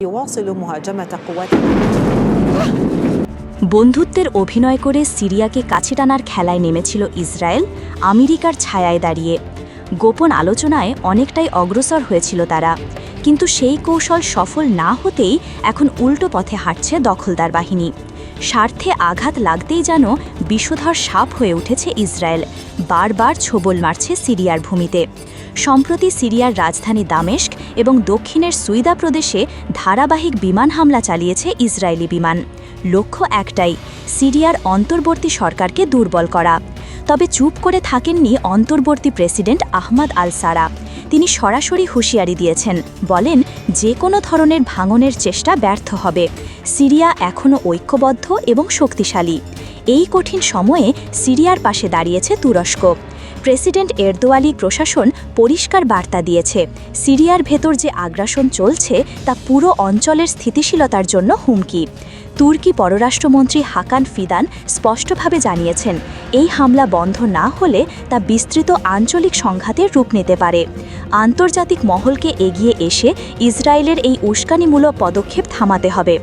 يواصل مهاجمة قوات বন্ধুত্বের অভিনয় করে সিরিয়াকে কাছে টানার খেলায় নেমেছিল ইসরায়েল আমেরিকার ছায়ায় দাঁড়িয়ে গোপন আলোচনায় অনেকটাই অগ্রসর হয়েছিল তারা কিন্তু সেই কৌশল সফল না হতেই এখন উল্টো পথে হাঁটছে দখলদার বাহিনী স্বার্থে আঘাত লাগতেই যেন বিষধর সাপ হয়ে উঠেছে ইসরায়েল। বারবার ছোবল মারছে সিরিয়ার ভূমিতে। সম্প্রতি সিরিয়ার রাজধানী দামেস্ক এবং দক্ষিণের সুইদা প্রদেশে ধারাবাহিক বিমান হামলা চালিয়েছে ইসরায়েলি বিমান। লক্ষ্য একটাই, সিরিয়ার অন্তর্বর্তী সরকারকে দুর্বল করা। তবে চুপ করে থাকেননি অন্তর্বর্তী প্রেসিডেন্ট আহমদ আল সারা। তিনি সরাসরি হুঁশিয়ারি দিয়েছেন, বলেন, যে কোনো ধরনের ভাঙনের চেষ্টা ব্যর্থ হবে। সিরিয়া এখনও ঐক্যবদ্ধ এবং শক্তিশালী। এই কঠিন সময়ে সিরিয়ার পাশে দাঁড়িয়েছে তুরস্ক। প্রেসিডেন্ট এরদোয়ালি প্রশাসন পরিষ্কার বার্তা দিয়েছে, সিরিয়ার ভেতর যে আগ্রাসন চলছে তা পুরো অঞ্চলের স্থিতিশীলতার জন্য হুমকি। তুর্কি পররাষ্ট্রমন্ত্রী হাকান ফিদান স্পষ্টভাবে জানিয়েছেন, এই হামলা বন্ধ না হলে তা বিস্তৃত আঞ্চলিক সংঘাতের রূপ নিতে পারে। আন্তর্জাতিক মহলকে এগিয়ে এসে ইসরায়েলের এই উস্কানিমূলক পদক্ষেপ থামাতে হবে।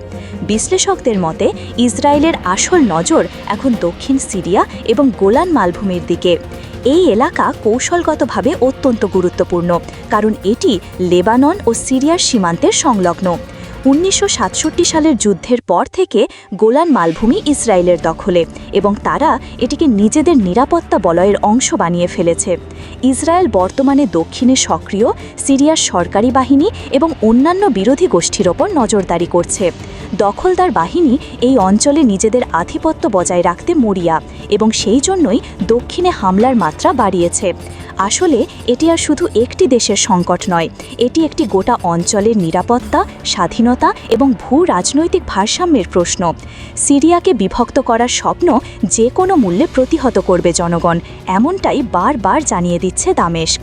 বিশ্লেষকদের মতে, ইসরায়েলের আসল নজর এখন দক্ষিণ সিরিয়া এবং গোলান মালভূমির দিকে। এই এলাকা কৌশলগতভাবে অত্যন্ত গুরুত্বপূর্ণ, কারণ এটি লেবানন ও সিরিয়ার সীমান্তের সংলগ্ন। উনিশশো সাতষট্টি সালের যুদ্ধের পর থেকে গোলান মালভূমি ইসরায়েলের দখলে এবং তারা এটিকে নিজেদের নিরাপত্তা বলয়ের অংশ বানিয়ে ফেলেছে। ইসরায়েল বর্তমানে দক্ষিণে সক্রিয়, সিরিয়ার সরকারি বাহিনী এবং অন্যান্য বিরোধী গোষ্ঠীর ওপর নজরদারি করছে। দখলদার বাহিনী এই অঞ্চলে নিজেদের আধিপত্য বজায় রাখতে মরিয়া এবং সেই জন্যই দক্ষিণে হামলার মাত্রা বাড়িয়েছে। আসলে এটি আর শুধু একটি দেশের সংকট নয়, এটি একটি গোটা অঞ্চলের নিরাপত্তা, স্বাধীনতা এবং ভূ রাজনৈতিক ভারসাম্যের প্রশ্ন। সিরিয়াকে বিভক্ত করার স্বপ্ন যে কোনো মূল্যে প্রতিহত করবে জনগণ, এমনটাই বারবার জানিয়ে দিচ্ছে দামেস্ক।